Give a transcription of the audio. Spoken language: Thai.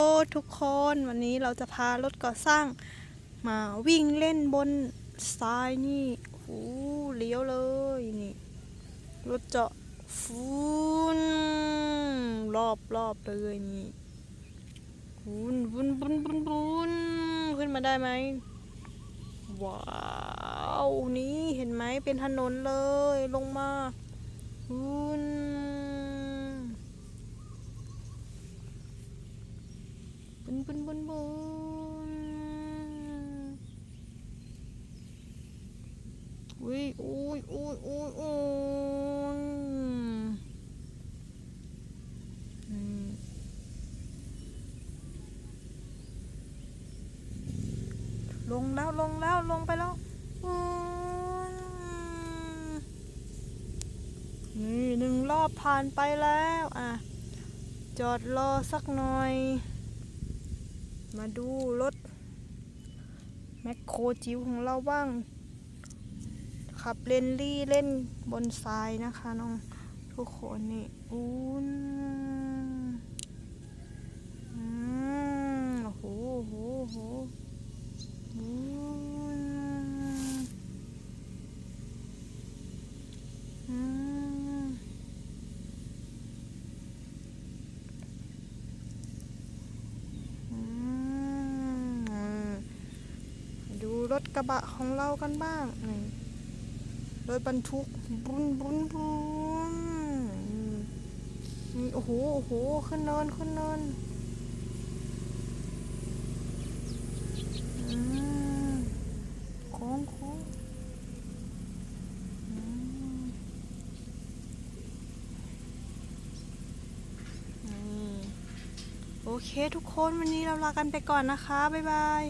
โอ้ทุกคนวันนี้เราจะพารถก่อสร้างมาวิ่งเล่นบนทรายนี่โอ้โหเลี้ยวเลยนี่รถเจาะฟูนรอบรอบเลยนี่ฟูนฟูนฟูนฟูนฟูนขึ้นมาได้ไหมว้าวนี่เห็นไหมเป็นถนนเลยลงมาฟูน บุนบุนบุนบุนอุ้ยอุ้ยอุ้ยอุ้ยอุ้ยลงแล้วลงแล้วลงไปแล้วนี่หนึ่งรอบผ่านไปแล้ว อะ จอดรอสักหน่อย มาดูรถแมคโครจิ๋วของเราบ้าง ขับเลนลี่เล่นบนทรายนะคะน้องทุกคนนี่อู้นมโอ้โหโอ้โหโอ้โหอุ้นอืม อืมดู รถกระบะของเรากันบ้างรถบรรทุกบุนบุนบุนนี่โอ้โหโอ้โหขึ้นเนินขึ้นเนินอืมโค้งโค้งอืมนี่โอเคทุกคนวันนี้เราลากันไปก่อนนะคะ บ๊ายบาย